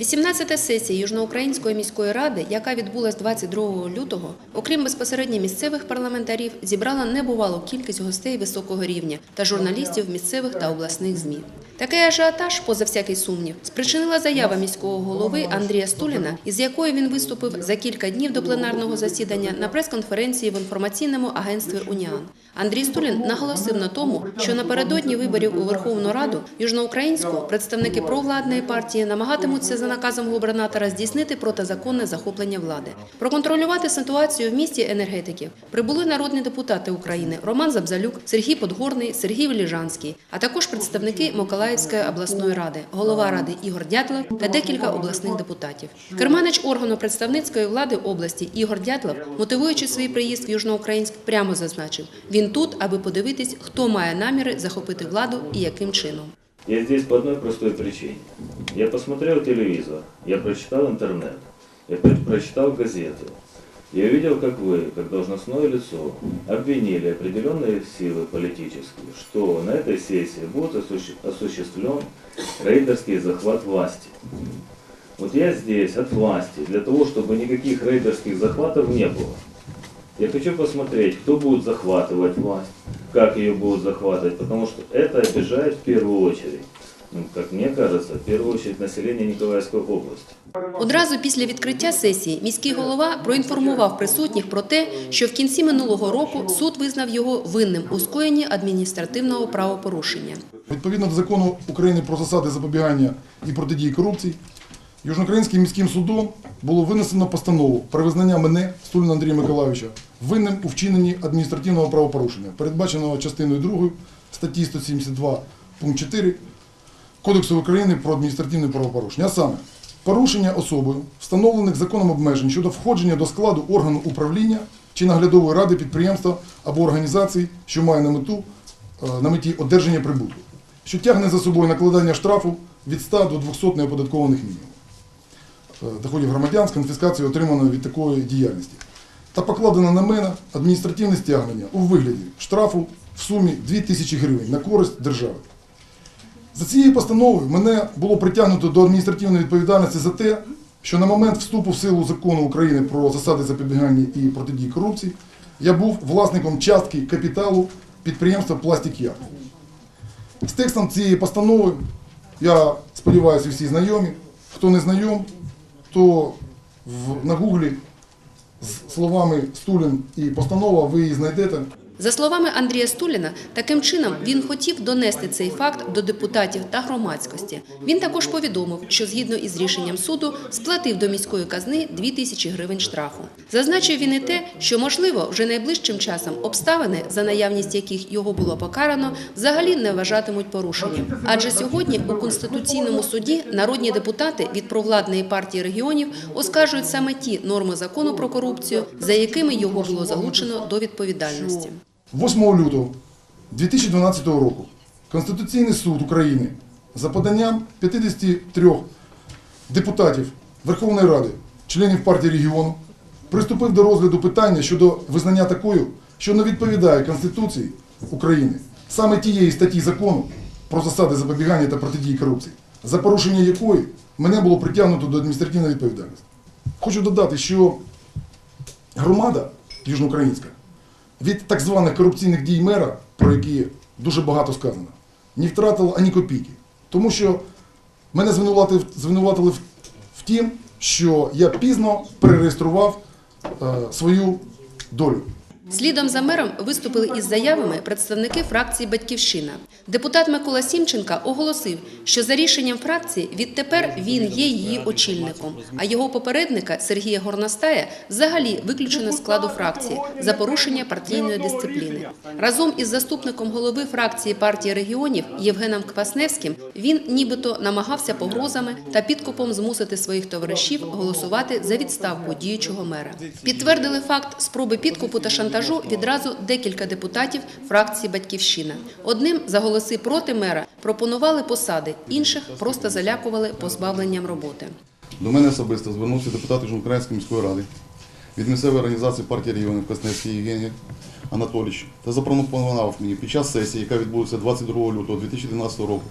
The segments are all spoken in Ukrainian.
18-та сесія Южноукраїнської міської ради, яка відбулась 22 лютого, окрім безпосередньо місцевих парламентарів, зібрала небувалу кількість гостей високого рівня та журналістів місцевих та обласних ЗМІ. Такий ажіотаж, поза всякий сумнів, спричинила заява міського голови Андрія Стуліна, із якою він виступив за кілька днів до пленарного засідання на прес-конференції в інформаційному агентстві Уніан. Андрій Стулін наголосив на тому, що напередодні виборів у Верховну Раду Южноукраїнську представники провладної партії намагатимуться наказом губернатора здійснити протизаконне захоплення влади. Проконтролювати ситуацію в місті енергетиків прибули народні депутати України Роман Забзалюк, Сергій Подгорний, Сергій Веліжанський, а також представники Миколаївської обласної ради, голова ради Ігор Дятлов та декілька обласних депутатів. Керманич органу представницької влади області Ігор Дятлов, мотивуючи свій приїзд в Южноукраїнськ, прямо зазначив: він тут, аби подивитись, хто має наміри захопити владу і яким чином. Я здесь по одной простой причине. Я посмотрел телевизор, я прочитал интернет, я про- прочитал газеты. Я увидел, как вы, как должностное лицо, обвинили определенные силы политические, что на этой сессии будет осущ- осуществлен рейдерский захват власти. Вот я здесь от власти, для того, чтобы никаких рейдерских захватов не было. Я хочу посмотреть, кто будет захватывать власть, как ее будут захватывать, потому что это обижает в первую очередь, ну, как мне кажется, в первую очередь население Николаевской области. Одразу після відкриття сесії міський голова проінформував присутніх про те, що в кінці минулого року суд визнав його винним у скоєнні адміністративного правопорушення. Відповідно до закону України про засади запобігання і протидії корупції, Южноукраїнським міським судом було винесено постанову про визнання мене, Стуліна Андрія Миколайовича, винним у вчиненні адміністративного правопорушення, передбаченого частиною 2 статті 172 пункт 4 Кодексу України про адміністративне правопорушення. А саме, порушення особою встановлених законом обмежень щодо входження до складу органу управління чи наглядової ради підприємства або організації, що має на мету е, на меті одержання прибутку, що тягне за собою накладання штрафу від 100 до 200 неоподаткованих мінімумів доходів громадян з конфіскацією отриманої від такої діяльності. Та покладено на мене адміністративне стягнення у вигляді штрафу в сумі 2 тисячі гривень на користь держави. За цією постановою мене було притягнуто до адміністративної відповідальності за те, що на момент вступу в силу закону України про засади запобігання і протидії корупції я був власником частки капіталу підприємства Пластик Яр. З текстом цієї постанови, я сподіваюся, всі знайомі. Хто не знайом, то в, на гуглі з словами Стулін і постанова ви її знайдете. За словами Андрія Стуліна, таким чином він хотів донести цей факт до депутатів та громадськості. Він також повідомив, що згідно із рішенням суду сплатив до міської казни 2 тисячі гривень штрафу. Зазначив він і те, що можливо вже найближчим часом обставини, за наявність яких його було покарано, взагалі не вважатимуть порушенням. Адже сьогодні у конституційному суді народні депутати від провладної партії регіонів оскаржують саме ті норми закону про корупцію, за якими його було залучено до відповідальності. 8 лютого 2012 року Конституційний суд України за поданням 53 депутатів Верховної Ради, членів партії регіону, приступив до розгляду питання щодо визнання такою, що не відповідає Конституції України, саме тієї статті закону про засади запобігання та протидії корупції, за порушення якої мене було притягнуто до адміністративної відповідальності. Хочу додати, що громада южноукраїнська від так званих корупційних дій мера, про які дуже багато сказано, не втратила ані копійки. Тому що мене звинуватили, звинуватили в, тім, що я пізно перереєстрував е, свою долю. Слідом за мером виступили із заявами представники фракції Батьківщина. Депутат Микола Сімченка оголосив, що за рішенням фракції відтепер він є її очільником, а його попередника Сергія Горностая взагалі виключено з складу фракції за порушення партійної дисципліни. Разом із заступником голови фракції партії регіонів Євгеном Квасневським він нібито намагався погрозами та підкупом змусити своїх товаришів голосувати за відставку діючого мера. Підтвердили факт спроби підкупу та шантажу відразу декілька депутатів фракції Батьківщина. Одним за голоси проти мера пропонували посади, інших просто залякували позбавленням роботи. До мене особисто звернувся депутат Української міської ради від місцевої організації партії регіонів Красневський Євгеній Анатолійович та запропонував мені під час сесії, яка відбудеться 22 лютого 2012 року,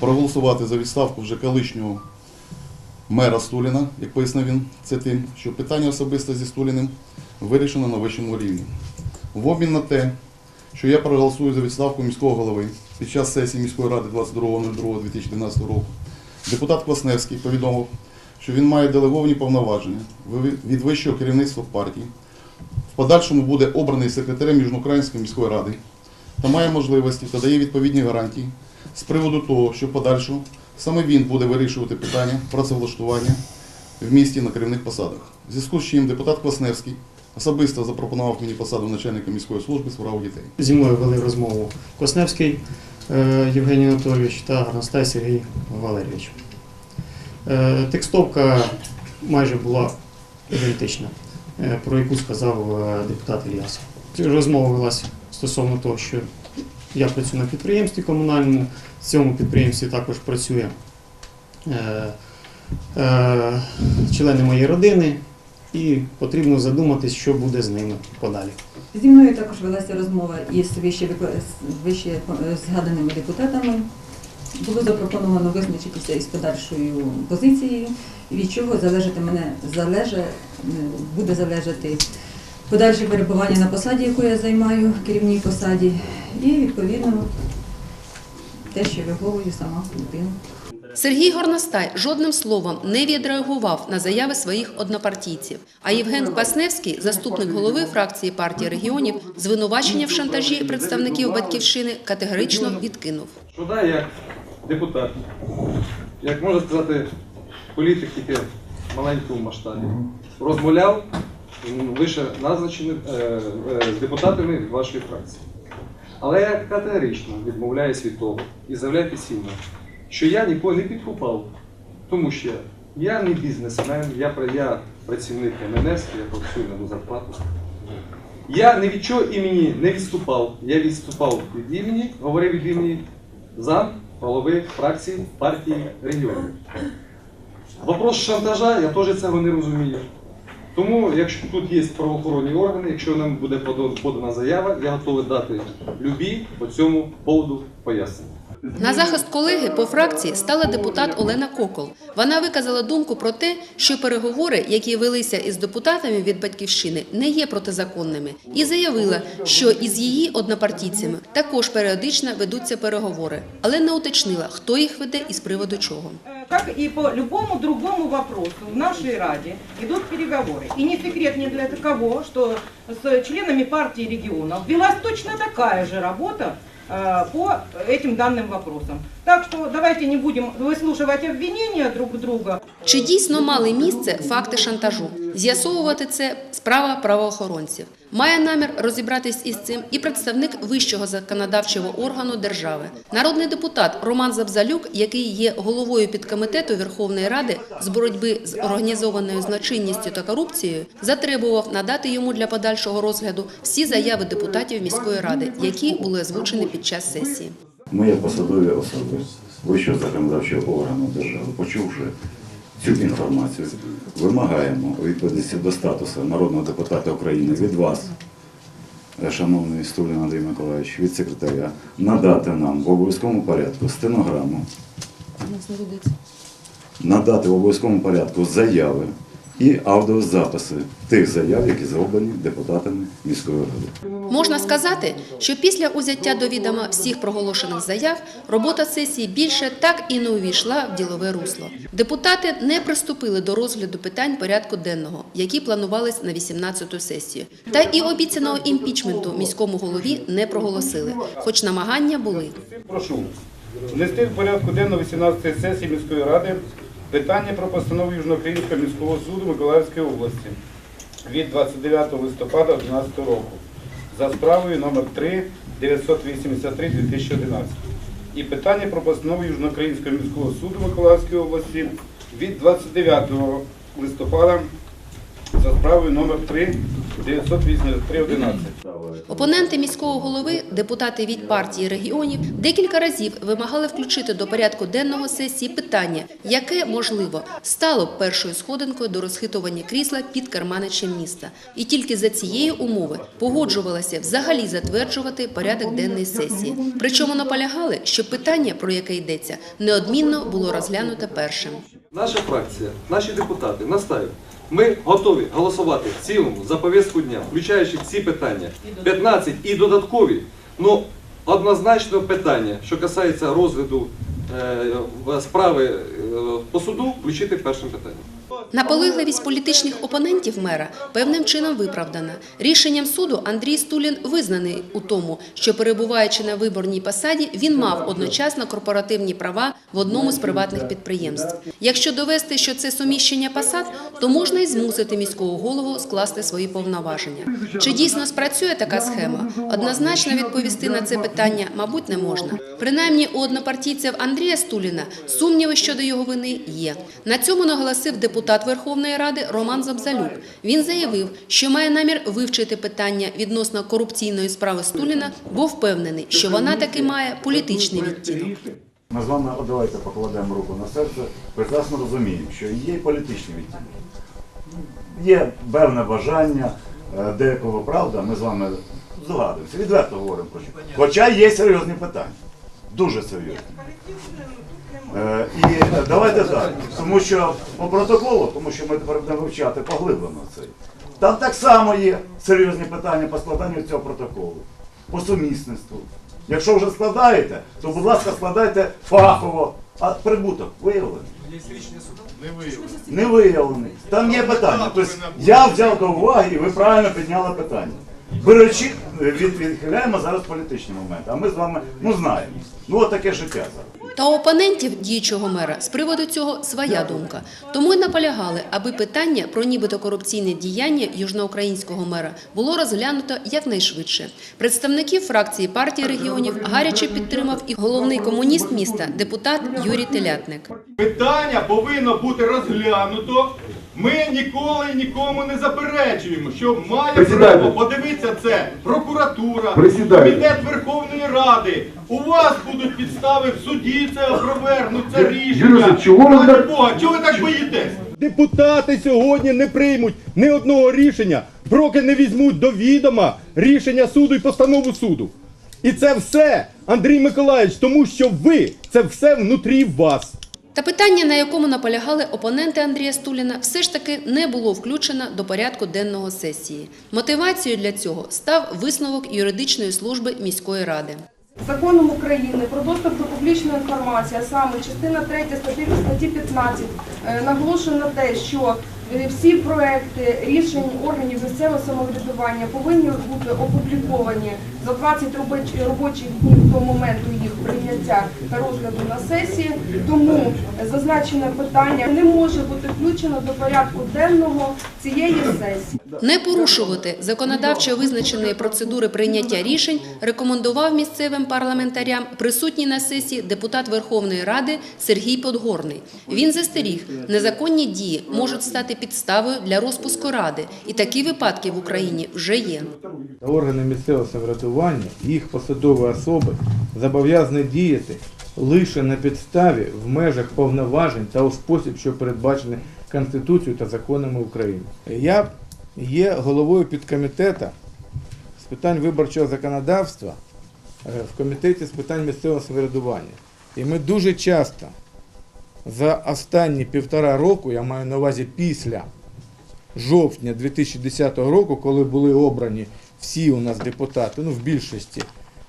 проголосувати за відставку вже колишнього мера Стуліна, як пояснив він, це тим, що питання особисто зі Стуліним вирішено на вищому рівні. В обмін на те, що я проголосую за відставку міського голови під час сесії міської ради 22.02.2012 року, депутат Квасневський повідомив, що він має делеговані повноваження від вищого керівництва партії, в подальшому буде обраний секретарем Южноукраїнської міської ради та має можливості та дає відповідні гарантії з приводу того, що в подальшому саме він буде вирішувати питання працевлаштування в місті на керівних посадах. В зв'язку з чим депутат Квасневський особисто запропонував мені посаду начальника міської служби з прав дітей. Зі мною вели розмову Косневський е, Євгеній Анатолійович та Горностай Сергій Валерійович. Е, Текстовка майже була ідентична, е, про яку сказав депутат Ільяс. Розмова велася стосовно того, що я працюю на підприємстві комунальному, в цьому підприємстві також працює члени моєї родини, і потрібно задуматись, що буде з ними подалі. Зі мною також велася розмова із вище, вище е, згаданими депутатами. Було запропоновано визначитися із подальшою позицією, від чого залежати мене залеже, е, буде залежати подальше перебування на посаді, яку я займаю, керівній посаді, і відповідно те, що виховую сама дитину. Сергій Горностай жодним словом не відреагував на заяви своїх однопартійців. А Євген Квасневський, заступник голови фракції партії регіонів, звинувачення в шантажі представників батьківщини категорично відкинув. Що да, як депутат, як можна сказати, політик тільки в маленькому масштабі, розмовляв м, вище назначеним е, е, з депутатами вашої фракції. Але я категорично відмовляюсь від того і заявляю офіційно, що я нікого не підкупав, тому що я не бізнесмен, я, я працівник МНС, я працюю на зарплату. Я ні від чого імені не відступав. Я відступав від імені, говорив від імені зам голови фракції партії регіонів. Вопрос шантажа, я теж цього не розумію. Тому, якщо тут є правоохоронні органи, якщо нам буде подана заява, я готовий дати любі по цьому поводу пояснення. На захист колеги по фракції стала депутат Олена Кокол. Вона виказала думку про те, що переговори, які велися із депутатами від батьківщини, не є протизаконними, і заявила, що із її однопартійцями також періодично ведуться переговори, але не уточнила, хто їх веде і з приводу чого. Э, Как и по любому другому вопросу в нашей Раде идут переговоры. И не секрет ни для кого, что с членами партии регионов велась точно такая же работа э, по этим данным вопросам. Так что давайте не будем выслушивать обвинения друг друга. Чи дійсно мали місце факти шантажу? З'ясовувати це справа правоохоронців. Має намір розібратись із цим і представник вищого законодавчого органу держави. Народний депутат Роман Забзалюк, який є головою підкомітету Верховної Ради з боротьби з організованою злочинністю та корупцією, затребував надати йому для подальшого розгляду всі заяви депутатів міської ради, які були озвучені під час сесії. Ми, як посадові особи вищого законодавчого органу держави, почувши цю інформацію, вимагаємо у відповідності до статусу народного депутата України від вас, е, шановний Стулін Андрій Миколаївич, від секретаря, надати нам в обов'язковому порядку стенограму, надати в обов'язковому порядку заяви і аудіозаписи тих заяв, які зроблені депутатами міської ради. Можна сказати, що після узяття до відома всіх проголошених заяв робота сесії більше так і не увійшла в ділове русло. Депутати не приступили до розгляду питань порядку денного, які планувались на 18-ту сесію. Та і обіцяного імпічменту міському голові не проголосили, хоч намагання були. Прошу внести в порядку денного 18 сесії міської ради питання про постанову Южноукраїнського міського суду Миколаївської області від 29 листопада 2011 року за справою номер 3 983 2011 і питання про постанову Южноукраїнського міського суду Миколаївської області від 29 листопада за справою номер 3 983 11 Опоненти міського голови, депутати від партії регіонів, декілька разів вимагали включити до порядку денного сесії питання, яке, можливо, стало б першою сходинкою до розхитування крісла під керманичем міста. І тільки за цієї умови погоджувалося взагалі затверджувати порядок денний сесії. Причому наполягали, що питання, про яке йдеться, неодмінно було розглянуто першим. Наша фракція, наші депутати настають. Ми готові голосувати в цілому за повістку дня, включаючи всі питання, 15 і додаткові. Ну, однозначно питання, що касається розгляду е, справи е, по суду, включити першим питанням. Наполегливість політичних опонентів мера певним чином виправдана. Рішенням суду Андрій Стулін визнаний у тому, що перебуваючи на виборній посаді, він мав одночасно корпоративні права в одному з приватних підприємств. Якщо довести, що це суміщення посад, то можна й змусити міського голову скласти свої повноваження. Чи дійсно спрацює така схема? Однозначно відповісти на це питання, мабуть, не можна. Принаймні у однопартійців Андрія Стуліна сумніви щодо його вини є. На цьому наголосив депутат Верховної Ради Роман Забзалюк. Він заявив, що має намір вивчити питання відносно корупційної справи Стуліна, бо впевнений, що вона таки має політичний відтінок. Ми з вами давайте покладемо руку на серце, прекрасно розуміємо, що є і політичні відтінки. Є певне бажання е, деякого правда, ми з вами здогадуємося, відверто говоримо про що. Хоча є серйозні питання, дуже серйозні. Е, І е, давайте так, тому що по протоколу, тому що ми тепер будемо вивчати поглиблено це. Там так само є серйозні питання по складанню цього протоколу, по сумісництву. Якщо вже складаєте, то будь ласка, складайте фахово, а прибуток виявлений. Не виявлений. Там є питання. Тобто я взяв до уваги, і ви правильно підняли питання. Беручи, від, відхиляємо зараз політичні моменти, а ми з вами ну знаємо. Ну от таке життя зараз. Та у опонентів діючого мера з приводу цього своя думка. Тому й наполягали, аби питання про нібито корупційне діяння южноукраїнського мера було розглянуто якнайшвидше. Представників фракції партії регіонів гаряче підтримав і головний комуніст міста, депутат Юрій Телятник. Питання повинно бути розглянуто. Ми ніколи нікому не заперечуємо, що має право подивитися це прокуратура, комітет Верховної Ради. У вас будуть підстави в суді це опровергнуть це рішення. Юрій, чого ви так- Бога, чого ви так боїтесь? Депутати сьогодні не приймуть ні одного рішення, поки не візьмуть до відома рішення суду і постанову суду. І це все, Андрій Миколаївич, тому що ви це все внутрі вас. Та питання, на якому наполягали опоненти Андрія Стуліна, все ж таки не було включено до порядку денного сесії. Мотивацією для цього став висновок юридичної служби міської ради. Законом України про доступ до публічної інформації, а саме частина 3 статті, статті 15, наголошено на те, що е, всі проекти рішень органів місцевого самоврядування повинні бути опубліковані за 20 робоч- робочих днів до моменту їх прийняття та розгляду на сесії. Тому зазначене питання не може бути включено до порядку денного цієї сесії. Не порушувати законодавчо визначеної процедури прийняття рішень рекомендував місцевим парламентарям присутній на сесії депутат Верховної Ради Сергій Подгорний. Він застеріг, незаконні дії можуть стати підставою для розпуску ради, і такі випадки в Україні вже є. Органи місцевого самоврядування, їх посадові особи зобов'язані діяти лише на підставі в межах повноважень та у спосіб, що передбачений Конституцією та законами України. Я є головою підкомітету з питань виборчого законодавства е, в комітеті з питань місцевого самоврядування. І ми дуже часто за останні півтора року, я маю на увазі після жовтня 2010 року, коли були обрані всі у нас депутати, ну в більшості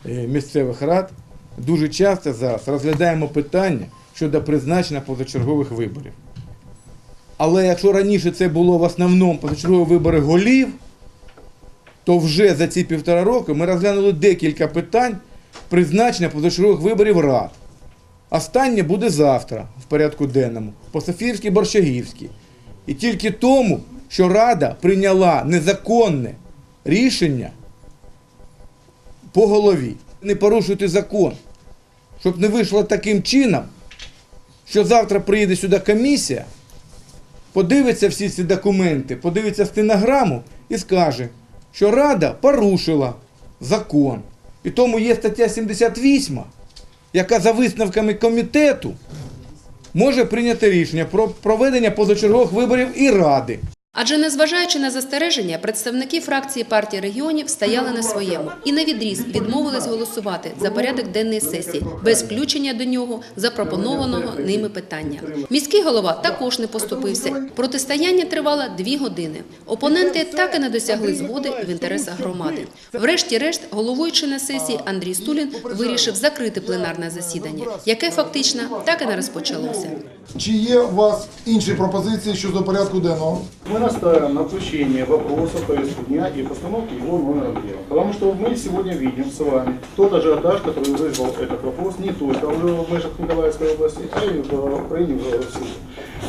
е, місцевих рад, дуже часто зараз розглядаємо питання щодо призначення позачергових виборів. Але якщо раніше це було в основному позачергові вибори голів, то вже за ці півтора року ми розглянули декілька питань призначення позачергових виборів рад. Останнє буде завтра в порядку денному, по Софіївській Борщагівській. І тільки тому, що Рада прийняла незаконне рішення по голові. Не порушуйте закон, щоб не вийшло таким чином, що завтра приїде сюди комісія, подивиться всі ці документи, подивиться стенограму і скаже, що Рада порушила закон. І тому є стаття 78, яка за висновками комітету може прийняти рішення про проведення позачергових виборів і ради. Адже незважаючи на застереження, представники фракції партії регіонів стояли на своєму і на відріз відмовились голосувати за порядок денної сесії без включення до нього запропонованого ними питання. Міський голова також не поступився. Протистояння тривало дві години. Опоненти так і не досягли згоди в інтересах громади. Врешті-решт, головуючий на сесії Андрій Стулін вирішив закрити пленарне засідання, яке фактично так і не розпочалося. Чи є у вас інші пропозиції щодо порядку денного? Мы настаиваем на включении вопроса в повестку дня и постановке его номером дела. Потому что мы сегодня видим с вами тот ажиотаж, который вызвал этот вопрос не только в межах Николаевской области, а и в Украине в России.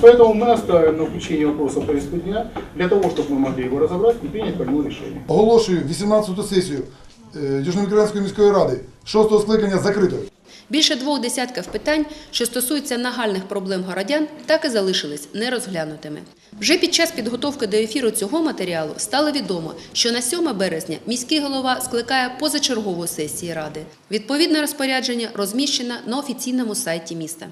Поэтому мы настаиваем на включении вопроса в повестку дня для того, чтобы мы могли его разобрать и принять по нему решение. Оголошую 18-ту сесію е, Южноукраїнської міської ради 6-го скликання закритою. Більше двох десятків питань, що стосуються нагальних проблем городян, так і залишились нерозглянутими. Вже під час підготовки до ефіру цього матеріалу стало відомо, що на 7 березня міський голова скликає позачергову сесію ради. Відповідне розпорядження розміщено на офіційному сайті міста.